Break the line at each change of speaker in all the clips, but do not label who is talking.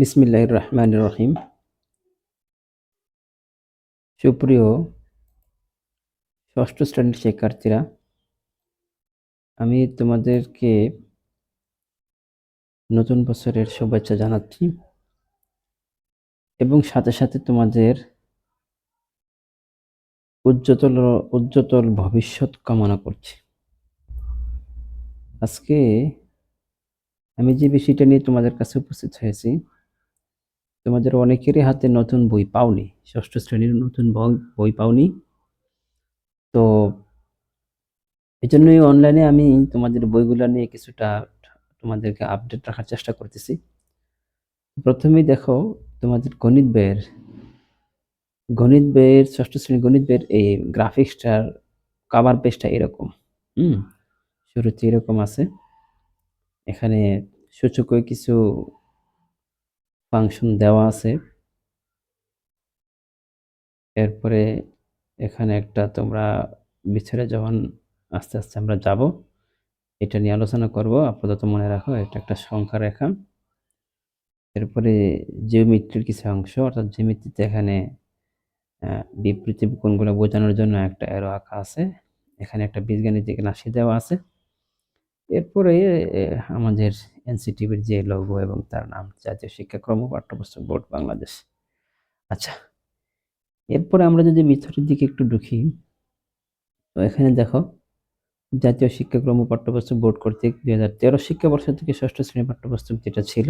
বিসমিল্লাহ রহমান রহিম সুপ্রিয় ষষ্ঠ শ্রেণীর শিক্ষার্থীরা আমি তোমাদেরকে নতুন বছরের শুভেচ্ছা জানাচ্ছি এবং সাথে সাথে তোমাদের উজ্জ্বল উজ্জ্বল ভবিষ্যৎ কামনা করছি আজকে আমি যে বিষয়টা নিয়ে তোমাদের কাছে উপস্থিত হয়েছি তোমাদের অনেকেরই হাতে নতুন বই পাওনি ষষ্ঠ শ্রেণীর নতুন বই পাওনি তো এই জন্যই অনলাইনে আমি তোমাদের বইগুলো নিয়ে কিছুটা তোমাদেরকে আপডেট রাখার চেষ্টা করতেছি প্রথমেই দেখো তোমাদের গণিত বইয়ের গণিত বইয়ের ষষ্ঠ শ্রেণীর গণিত বইয়ের এই গ্রাফিক্সটার কাভার পেজটা এরকম হুম শুরুতে এরকম আছে এখানে সূচকে কিছু ফাংশন দেওয়া আছে এরপরে এখানে একটা তোমরা বিছরে যখন আস্তে আস্তে আমরা যাব এটা নিয়ে আলোচনা করব আপাতত মনে রাখো এটা একটা সংখ্যা রেখা এরপরে জিওমিট্রির কিছু অংশ অর্থাৎ জিওমিট্রিতে এখানে বিপরীত কোনগুলো বোঝানোর জন্য একটা এরো আঁকা আছে এখানে একটা বীজগাণিতিক রাশি দেওয়া আছে এরপরে আমাদের এনসিটিভির যে লঘু এবং তার নাম জাতীয় শিক্ষাক্রম ও পাঠ্যপুস্তক বোর্ড বাংলাদেশ আচ্ছা এরপরে আমরা যদি ভিতরের দিকে একটু ঢুকি তো এখানে দেখো জাতীয় শিক্ষাক্রম ও পাঠ্যপুস্তক বোর্ড কর্তৃক দুই হাজার তেরো শিক্ষাবর্ষ থেকে ষষ্ঠ শ্রেণী পাঠ্যপুস্তক যেটা ছিল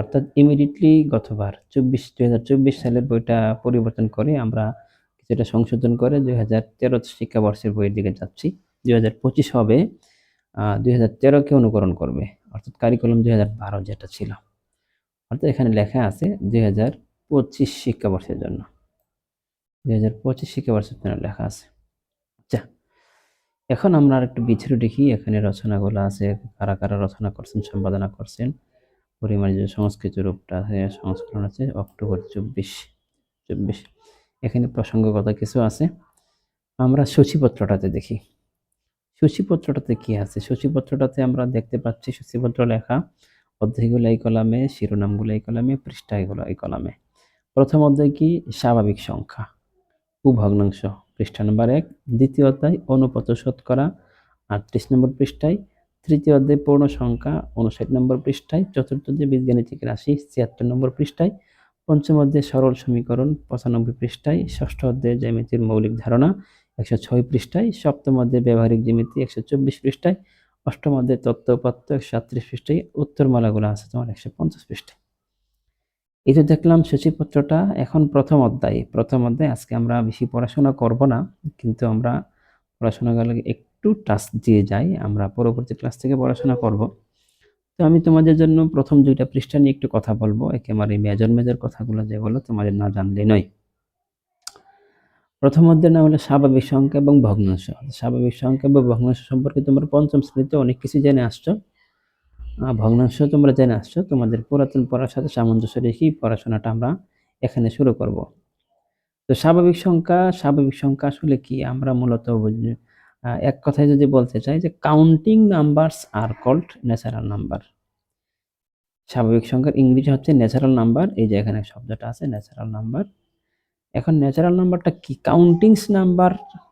অর্থাৎ ইমিডিয়েটলি গতবার চব্বিশ দুই হাজার চব্বিশ সালের বইটা পরিবর্তন করে আমরা কিছুটা সংশোধন করে দুই হাজার তেরো শিক্ষাবর্ষের বইয়ের দিকে যাচ্ছি দুই হাজার পঁচিশ হবে দুই হাজার তেরোকে অনুকরণ করবে অর্থাৎ কারিকুলাম দুই হাজার বারো যেটা ছিল অর্থাৎ এখানে লেখা আছে দুই হাজার পঁচিশ শিক্ষাবর্ষের জন্য দুই হাজার পঁচিশ শিক্ষাবর্ষের জন্য লেখা আছে আচ্ছা এখন আমরা আরেকটু একটু বিছড়ে দেখি এখানে রচনাগুলো আছে কারা কারা রচনা করছেন সম্পাদনা করছেন পরিমাণে যে সংস্কৃত রূপটা আছে সংস্করণ আছে অক্টোবর চব্বিশ চব্বিশ এখানে প্রসঙ্গগত কিছু আছে আমরা সূচিপত্রটাতে দেখি সূচিপত্রটাতে কি আছে সূচিপত্রটাতে আমরা দেখতে পাচ্ছি সূচিপত্র লেখা অধ্যায়গুলো এই কলামে শিরোনামগুলো এই কলামে পৃষ্ঠাগুলো এই কলামে প্রথম অধ্যায় কি স্বাভাবিক সংখ্যা ভগ্নাংশ পৃষ্ঠা নম্বর এক দ্বিতীয় অধ্যায় অনুপত শতকরা আটত্রিশ নম্বর পৃষ্ঠায় তৃতীয় অধ্যায় পূর্ণ সংখ্যা উনষাট নম্বর পৃষ্ঠায় চতুর্থ অধ্যায় বীজগাণিতিক রাশি ছিয়াত্তর নম্বর পৃষ্ঠায় পঞ্চম অধ্যায় সরল সমীকরণ পঁচানব্বই পৃষ্ঠায় ষষ্ঠ অধ্যায় জ্যামিতির মৌলিক ধারণা একশো ছয় পৃষ্ঠায় সপ্তম মধ্যে ব্যবহারিক জিমিতি একশো চব্বিশ পৃষ্ঠায় অষ্টম মধ্যে তত্ত্ব উপাত্ত একশো আত্রিশ পৃষ্ঠায় উত্তরমালাগুলো আছে তোমার একশো পঞ্চাশ পৃষ্ঠায় এই তো দেখলাম সূচিপত্রটা এখন প্রথম অধ্যায় প্রথম অধ্যায় আজকে আমরা বেশি পড়াশোনা করব না কিন্তু আমরা পড়াশোনা গেলে একটু টাচ দিয়ে যাই আমরা পরবর্তী ক্লাস থেকে পড়াশোনা করব তো আমি তোমাদের জন্য প্রথম দুইটা পৃষ্ঠা নিয়ে একটু কথা বলবো একেবারে মেজর মেজর কথাগুলো যেগুলো তোমাদের না জানলে নয় প্রথম অধ্যায়ের নাম হলো স্বাভাবিক সংখ্যা এবং ভগ্নাংশ স্বাভাবিক সংখ্যা এবং ভগ্নাংশ সম্পর্কে তোমরা পঞ্চম শ্রেণীতে অনেক কিছু জেনে আসছো ভগ্নাংশ তোমরা জেনে আসছো তোমাদের পুরাতন পড়ার সাথে সামঞ্জস্য রেখেই পড়াশোনাটা আমরা এখানে শুরু করব তো স্বাভাবিক সংখ্যা স্বাভাবিক সংখ্যা আসলে কি আমরা মূলত এক কথায় যদি বলতে চাই যে counting numbers are called natural number স্বাভাবিক সংখ্যার ইংরেজি হচ্ছে ন্যাচারাল নাম্বার এই যে এখানে শব্দটা আছে ন্যাচারাল নাম্বার এখন ন্যাচারাল নাম্বারটা কি countings number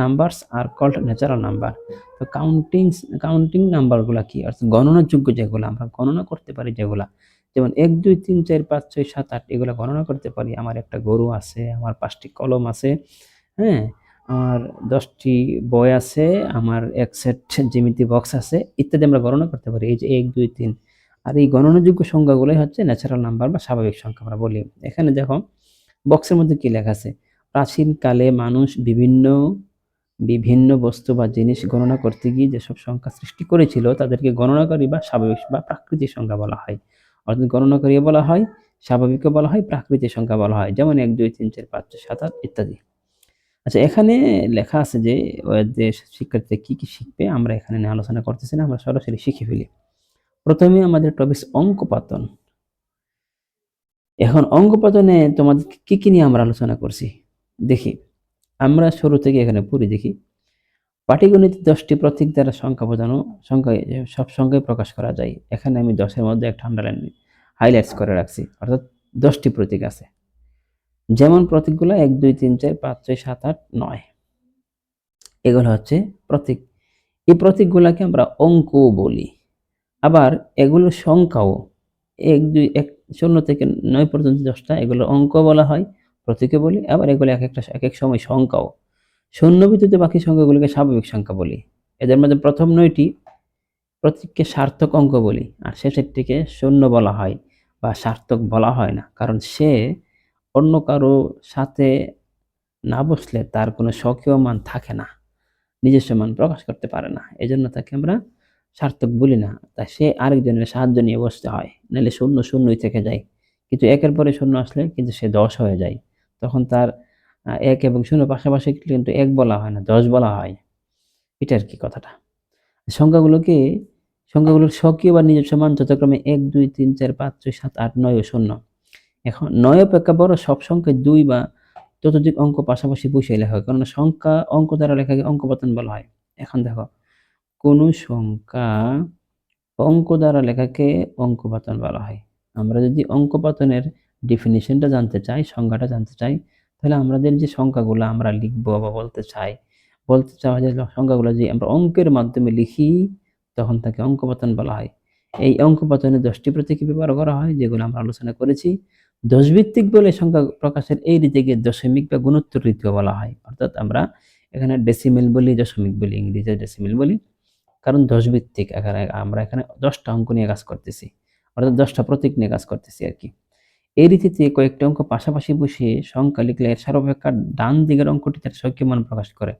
numbers are called natural number তো কাউন্টিংস কাউন্টিং নাম্বারগুলো কি অর্থাৎ গণনাযোগ্য যেগুলো আমরা গণনা করতে পারি যেগুলো যেমন এক দুই তিন চার পাঁচ ছয় সাত আট এগুলো গণনা করতে পারি আমার একটা গরু আছে আমার পাঁচটি কলম আছে হ্যাঁ আমার দশটি বই আছে আমার এক সেট জিমিতি বক্স আছে ইত্যাদি আমরা গণনা করতে পারি এই যে এক দুই তিন আর এই গণনাযোগ্য সংখ্যাগুলোই হচ্ছে ন্যাচারাল নাম্বার বা স্বাভাবিক সংখ্যা আমরা বলি এখানে দেখো বক্সের মধ্যে কি লেখা আছে প্রাচীনকালে মানুষ বিভিন্ন বিভিন্ন বস্তু বা জিনিস গণনা করতে গিয়ে যেসব সংখ্যা সৃষ্টি করেছিল তাদেরকে গণনাকারী বা স্বাভাবিক বা প্রাকৃতিক সংখ্যা বলা হয় অর্থাৎ গণনাকারী বলা হয় স্বাভাবিকও বলা হয় প্রাকৃতিক সংখ্যা বলা হয় যেমন এক দুই তিন চার পাঁচ ছয় সাত আট ইত্যাদি আচ্ছা এখানে লেখা আছে যে যে শিক্ষার্থীরা কি কি শিখবে আমরা এখানে আলোচনা করতেছি না আমরা সরাসরি শিখে ফেলি প্রথমে আমাদের টপিক অঙ্কপাতন এখন অঙ্গ প্রদানে তোমাদের কী কী নিয়ে আমরা আলোচনা করছি দেখি আমরা শুরু থেকে এখানে পুরি দেখি পাটিগণিত দশটি প্রতীক দ্বারা সংখ্যা বোঝানো সংখ্যায় সব সংখ্যায় প্রকাশ করা যায় এখানে আমি দশের মধ্যে একটা আন্ডারলাইন হাইলাইটস করে রাখছি অর্থাৎ দশটি প্রতীক আছে যেমন প্রতীকগুলো এক দুই তিন চার পাঁচ ছয় সাত আট নয় এগুলো হচ্ছে প্রতীক এই প্রতীকগুলোকে আমরা অঙ্ক বলি আবার এগুলো সংখ্যাও এক দুই এক শূন্য থেকে নয় পর্যন্ত দশটা এগুলো অঙ্ক বলা হয় প্রতীকে বলি আবার এগুলো এক একটা এক এক সময় সংখ্যাও শূন্য ভিত্তিতে বাকি সংখ্যাগুলিকে স্বাভাবিক সংখ্যা বলি এদের মধ্যে প্রথম নয়টি প্রতীককে সার্থক অঙ্ক বলি আর শেষেরটিকে শূন্য বলা হয় বা সার্থক বলা হয় না কারণ সে অন্য কারো সাথে না বসলে তার কোনো স্বকীয় মান থাকে না নিজস্ব মান প্রকাশ করতে পারে না এজন্য তাকে আমরা সার্থক বলি না তা সে আরেকজনের সাহায্য নিয়ে বসতে হয় নাহলে শূন্য শূন্যই থেকে যায় কিন্তু একের পরে শূন্য আসলে কিন্তু সে দশ হয়ে যায় তখন তার এক এবং শূন্য পাশাপাশি কিন্তু এক বলা হয় না দশ বলা হয় এটা আর কি কথাটা সংখ্যাগুলোকে সংখ্যাগুলোর স্বকীয় বা নিজস্ব মান যথাক্রমে এক দুই তিন চার পাঁচ ছয় সাত আট নয় ও শূন্য এখন নয় অপেক্ষা বড় সব সংখ্যায় দুই বা ততোধিক অঙ্ক পাশাপাশি বসিয়ে লেখা হয় কারণ সংখ্যা অঙ্ক দ্বারা লেখাকে অঙ্ক বলা হয় এখন দেখো কোনো সংখ্যা অঙ্ক দ্বারা লেখাকে অঙ্কপাতন বলা হয় আমরা যদি অঙ্কপাতনের ডিফিনিশনটা জানতে চাই সংখ্যাটা জানতে চাই তাহলে আমাদের যে সংখ্যাগুলো আমরা লিখবো বা বলতে চাই বলতে চাওয়া যে সংখ্যাগুলো যদি আমরা অঙ্কের মাধ্যমে লিখি তখন তাকে অঙ্কপাতন বলা হয় এই অঙ্কপাতনে দশটি প্রতীকী ব্যবহার করা হয় যেগুলো আমরা আলোচনা করেছি দশভিত্তিক বলে সংখ্যা প্রকাশের এই রীতিকে দশমিক বা গুণোত্তর রীতিও বলা হয় অর্থাৎ আমরা এখানে ডেসিমেল বলি দশমিক বলি ইংরেজি ডেসিমেল বলি কারণ দশ ভিত্তিক এখানে আমরা এখানে দশটা অঙ্ক নিয়ে কাজ করতেছি অর্থাৎ দশটা প্রতীক নিয়ে কাজ করতেছি আর কি এই রীতিতে কয়েকটি অঙ্ক পাশাপাশি বসিয়ে সংখ্যা লিখলে এর সর্বাপেক্ষা ডান দিকের অঙ্কটি তার সক্রিয় মান প্রকাশ করে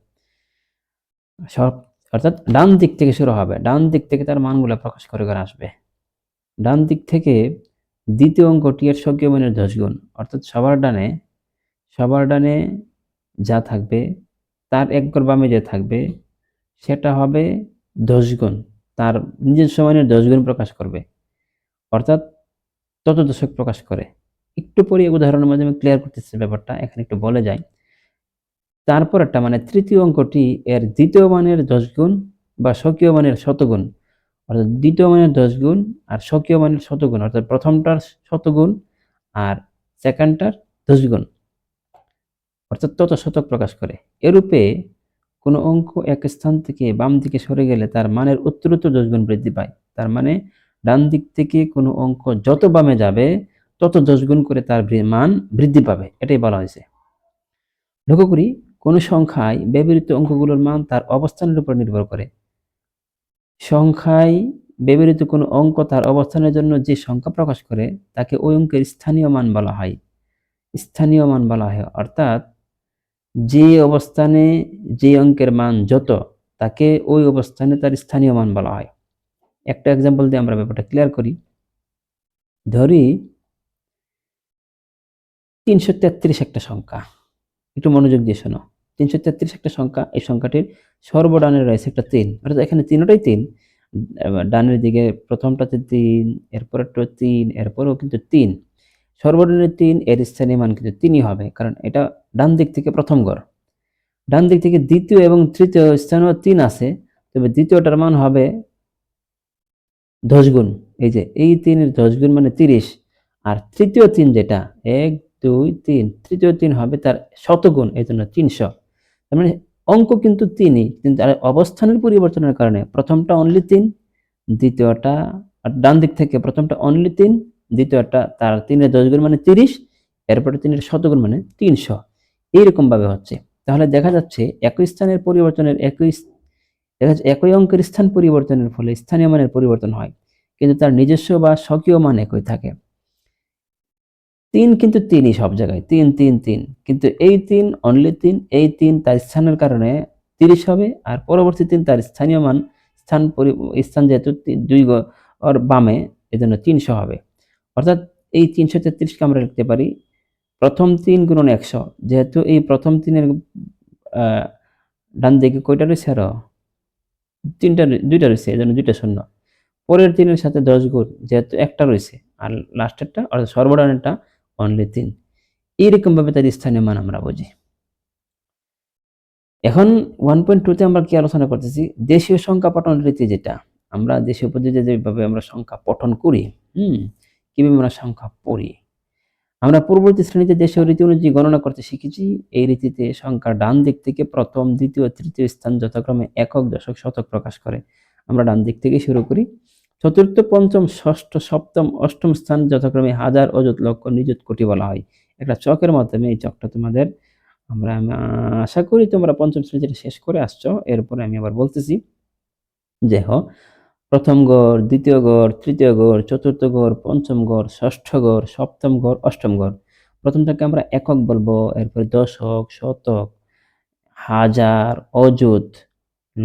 সব অর্থাৎ ডান দিক থেকে শুরু হবে ডান দিক থেকে তার মানগুলো প্রকাশ করে করে আসবে ডান দিক থেকে দ্বিতীয় অঙ্কটি এর সক্রিয় মানের দশ গুণ অর্থাৎ সবার ডানে সবার ডানে যা থাকবে তার একগর বামে যে থাকবে সেটা হবে দশগুণ তার নিজের সমানের দশগুণ প্রকাশ করবে অর্থাৎ তত দশক প্রকাশ করে একটু পরে উদাহরণের মাধ্যমে ক্লিয়ার করতেছে ব্যাপারটা এখানে একটু বলে যায় তারপর একটা মানে তৃতীয় অঙ্কটি এর দ্বিতীয় মানের দশগুণ বা স্বকীয় মানের শতগুণ অর্থাৎ দ্বিতীয় মানের দশগুণ আর স্বকীয় মানের শতগুণ অর্থাৎ প্রথমটার শতগুণ আর সেকেন্ডটার দশগুণ অর্থাৎ তত শতক প্রকাশ করে এরূপে কোনো অঙ্ক এক স্থান থেকে বাম দিকে সরে গেলে তার মানের উত্তরোত্তর গুণ বৃদ্ধি পায় তার মানে ডান দিক থেকে কোনো অঙ্ক যত বামে যাবে তত গুণ করে তার মান বৃদ্ধি পাবে এটাই বলা হয়েছে লক্ষ্য করি কোনো সংখ্যায় ব্যবহৃত অঙ্কগুলোর মান তার অবস্থানের উপর নির্ভর করে সংখ্যায় ব্যবহৃত কোনো অঙ্ক তার অবস্থানের জন্য যে সংখ্যা প্রকাশ করে তাকে ওই অঙ্কের স্থানীয় মান বলা হয় স্থানীয় মান বলা হয় অর্থাৎ যে অবস্থানে যে অঙ্কের মান যত তাকে ওই অবস্থানে তার স্থানীয় মান বলা হয় একটা এক্সাম্পল দিয়ে আমরা ব্যাপারটা ক্লিয়ার করি ধরি তিনশো একটা সংখ্যা একটু মনোযোগ দিয়ে শোনো তিনশো তেত্রিশ একটা সংখ্যা এই সংখ্যাটির সর্বডানের রয়েছে একটা তিন অর্থাৎ এখানে তিনটাই তিন ডানের দিকে প্রথমটাতে তিন এরপরে তিন এরপরেও কিন্তু তিন সর্বনিম্ন তিন এর স্থানীয় মান কিন্তু তিনই হবে কারণ এটা ডান দিক থেকে প্রথম ঘর ডান দিক থেকে দ্বিতীয় এবং তৃতীয় স্থানীয় তিন আছে তবে দ্বিতীয়টার মান হবে দশগুণ এই যে এই তিনের দশগুণ মানে তিরিশ আর তৃতীয় তিন যেটা এক দুই তিন তৃতীয় তিন হবে তার শতগুণ এই জন্য তিনশো তার মানে অঙ্ক কিন্তু তিনই কিন্তু তার অবস্থানের পরিবর্তনের কারণে প্রথমটা অনলি তিন দ্বিতীয়টা আর ডান দিক থেকে প্রথমটা অনলি তিন দ্বিতীয় একটা তার তিনের দশ গুণ মানে তিরিশ এরপরে তিনের শতগুণ মানে তিনশো এইরকমভাবে হচ্ছে তাহলে দেখা যাচ্ছে একই স্থানের পরিবর্তনের একই দেখা যাচ্ছে একই অঙ্কের স্থান পরিবর্তনের ফলে স্থানীয় মানের পরিবর্তন হয় কিন্তু তার নিজস্ব বা স্বকীয় মান একই থাকে তিন কিন্তু তিনই সব জায়গায় তিন তিন তিন কিন্তু এই তিন অনলি তিন এই তিন তার স্থানের কারণে তিরিশ হবে আর পরবর্তী তিন তার স্থানীয় মান স্থান স্থান যেহেতু দুই বামে এজন্য তিনশো হবে অর্থাৎ এই তিনশো তেত্রিশকে আমরা লিখতে পারি প্রথম তিন গুণ একশো যেহেতু এই প্রথম তিনের ডান দিকে কয়টা রয়েছে আরো তিনটা দুইটা রয়েছে এই জন্য দুইটা শূন্য পরের তিনের সাথে দশ গুণ যেহেতু একটা রয়েছে আর লাস্টেরটা অর্থাৎ সর্বডানেরটা অনলি তিন এইরকমভাবে তার স্থানীয় মান আমরা বুঝি এখন ওয়ান পয়েন্ট টুতে আমরা কি আলোচনা করতেছি দেশীয় সংখ্যা পঠন রীতি যেটা আমরা দেশীয় পদ্ধতিতে যেভাবে আমরা সংখ্যা পঠন করি হুম কিভাবে আমরা সংখ্যা পড়ি আমরা পূর্ববর্তী শ্রেণীতে দেশের রীতি অনুযায়ী গণনা করতে শিখেছি এই রীতিতে সংখ্যা ডান দিক থেকে প্রথম দ্বিতীয় তৃতীয় স্থান যথাক্রমে একক দশক শতক প্রকাশ করে আমরা ডান দিক থেকে শুরু করি চতুর্থ পঞ্চম ষষ্ঠ সপ্তম অষ্টম স্থান যথাক্রমে হাজার অযুত লক্ষ নিযুত কোটি বলা হয় একটা চকের মাধ্যমে এই চকটা তোমাদের আমরা আশা করি তোমরা পঞ্চম শ্রেণীটা শেষ করে আসছো এরপরে আমি আবার বলতেছি যে হোক প্রথম গড় দ্বিতীয় গড় তৃতীয় গড় চতুর্থ গড় পঞ্চম গড় ষষ্ঠ গড় সপ্তম গড় অষ্টম গড় প্রথমটাকে আমরা একক বলবো এরপরে দশক শতক হাজার অযুত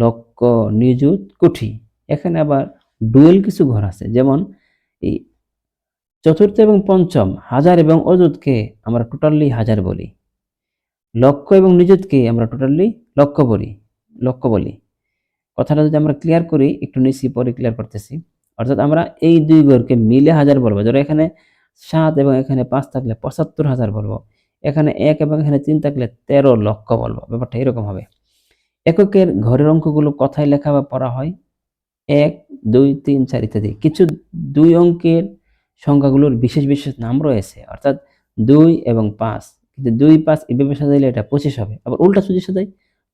লক্ষ নিযুত কুঠি এখানে আবার ডুয়েল কিছু ঘর আছে যেমন এই চতুর্থ এবং পঞ্চম হাজার এবং অযুতকে আমরা টোটালি হাজার বলি লক্ষ এবং নিযুতকে আমরা টোটালি লক্ষ বলি লক্ষ বলি কথাটা যদি আমরা ক্লিয়ার করি একটু নিচে পরে ক্লিয়ার করতেছি অর্থাৎ আমরা এই দুই গড়কে মিলে হাজার বলবো ধরো এখানে সাত এবং এখানে পাঁচ থাকলে পঁচাত্তর হাজার বলবো এখানে এক এবং এখানে তিন থাকলে তেরো লক্ষ বলবো ব্যাপারটা এরকম হবে এককের ঘরের অঙ্কগুলো কথায় লেখা বা পড়া হয় এক দুই তিন চার ইত্যাদি কিছু দুই অঙ্কের সংখ্যাগুলোর বিশেষ বিশেষ নাম রয়েছে অর্থাৎ দুই এবং পাঁচ কিন্তু দুই পাঁচ এভাবে সাজাইলে এটা পঁচিশ হবে আবার উল্টা সুযোগ সাজাই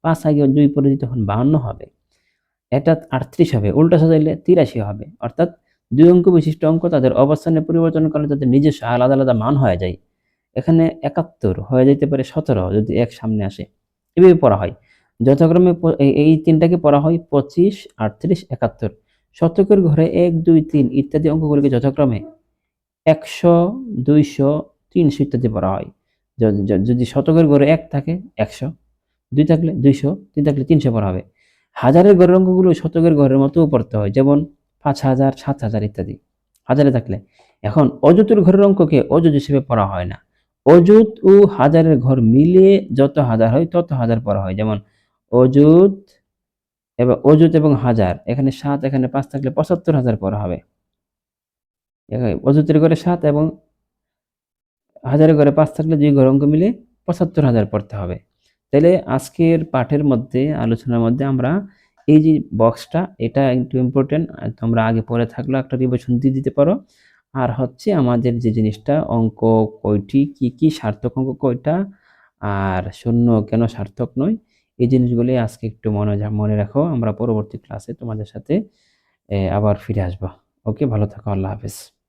পাঁচ আগে দুই পরে তখন বাহান্ন হবে এটা আটত্রিশ হবে উল্টা সাজাইলে তিরাশি হবে অর্থাৎ দুই অঙ্ক বিশিষ্ট অঙ্ক তাদের অবস্থানে পরিবর্তন করলে তাদের নিজস্ব আলাদা আলাদা মান হয়ে যায় এখানে একাত্তর হয়ে যেতে পারে সতেরো যদি এক সামনে আসে এভাবে পড়া হয় যথাক্রমে এই তিনটাকে পড়া হয় পঁচিশ আটত্রিশ একাত্তর শতকের ঘরে এক দুই তিন ইত্যাদি অঙ্কগুলিকে যথাক্রমে একশো দুইশো তিনশো ইত্যাদি পড়া হয় যদি শতকের ঘরে এক থাকে একশো দুই থাকলে দুইশো তিন থাকলে তিনশো পড়া হবে হাজারের ঘরের অঙ্কগুলো শতকের ঘরের মতো পড়তে হয় যেমন পাঁচ হাজার সাত হাজার ইত্যাদি হাজারে থাকলে এখন অযুতের ঘরের অঙ্ককে অযুত হিসেবে পড়া হয় না অযুত ও হাজারের ঘর মিলিয়ে যত হাজার হয় তত হাজার পড়া হয় যেমন অযুত এবং অযুত এবং হাজার এখানে সাত এখানে পাঁচ থাকলে পঁচাত্তর হাজার পড়া হবে অযুতের ঘরে সাত এবং হাজারের ঘরে পাঁচ থাকলে দুই ঘর অঙ্ক মিলে পঁচাত্তর হাজার পড়তে হবে তাহলে আজকের পাঠের মধ্যে আলোচনার মধ্যে আমরা এই যে বক্সটা এটা একটু ইম্পর্টেন্ট তোমরা আগে পরে থাকলে একটা রিভিশন দিয়ে দিতে পারো আর হচ্ছে আমাদের যে জিনিসটা অঙ্ক কয়টি কি কি সার্থক অঙ্ক কয়টা আর শূন্য কেন সার্থক নয় এই জিনিসগুলি আজকে একটু মনে মনে রাখো আমরা পরবর্তী ক্লাসে তোমাদের সাথে আবার ফিরে আসবো ওকে ভালো থাকো আল্লাহ হাফেজ